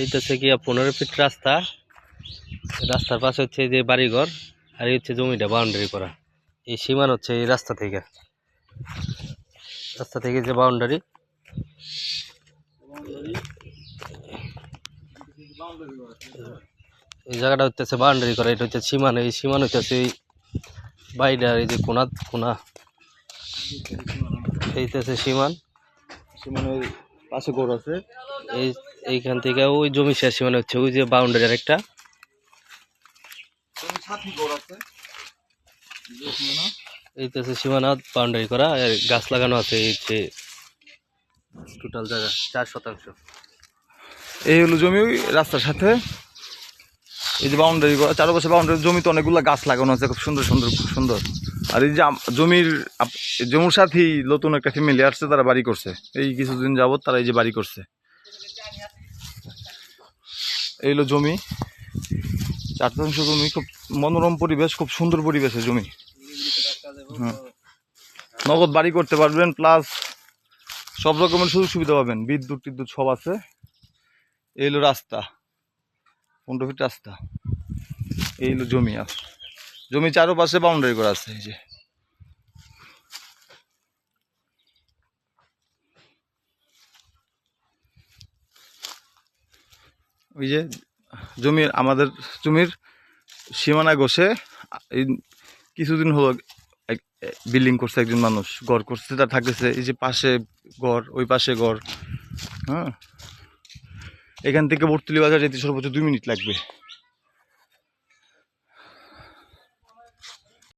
এইটাছে কি পনেরো ফিট রাস্তা। রাস্তার পাশে হচ্ছে যে বাড়িঘর, আর এই হচ্ছে জমিটা বাউন্ডারি করা। এই সীমান হচ্ছে এই রাস্তা থেকে। রাস্তা থেকে যে বাউন্ডারি এই জায়গাটা হচ্ছে বাউন্ডারি করা, এটা হচ্ছে সীমান। এই সীমান হচ্ছে এই বাইরে এই যে কোনা কোনা। এইটা হচ্ছে সীমান। সীমানের পাশে গরু আছে। এই এইখান থেকে ওই জমি শেষ সীমানা হচ্ছে ওই যে বাউন্ডারি একটা। আছে। সীমানা বাউন্ডারি করা আর গাছ লাগানো আছে এই যে টোটাল জায়গা চার শতাংশ। এই হলো জমি ওই রাস্তার সাথে। এই যে বাউন্ডারি করা চারপাশে বাউন্ডারি জমিতে অনেকগুলো গাছ লাগানো আছে খুব সুন্দর সুন্দর খুব সুন্দর। আর এই যে জমির জমির সাথেই নতুন একটা ফ্যামিলি আসছে, তারা বাড়ি করছে। এই কিছুদিন যাবত তারা এই যে বাড়ি করছে। এই হলো জমি। চার শতাংশ জমি, খুব মনোরম পরিবেশ, খুব সুন্দর পরিবেশে জমি। হ্যাঁ নগদ বাড়ি করতে পারবেন প্লাস সব রকমের সুযোগ সুবিধা পাবেন। বিদ্যুৎ টিদ্যুৎ সব আছে। এই রাস্তা, পনেরো ফিট রাস্তা। এই হলো জমি আর। জমি চারোপাশে বাউন্ডারি করা আছে, এই যে। ওই যে জমির আমাদের জমির সীমানা ঘষে এই কিছুদিন হলো বিল্ডিং করছে একজন মানুষ, ঘর করছে তার থাকতেছে, এই যে পাশে ঘর, ওই পাশে ঘর হ্যাঁ। এখান থেকে বর্তলি বাজার যেতে সর্বোচ্চ দুই মিনিট লাগবে।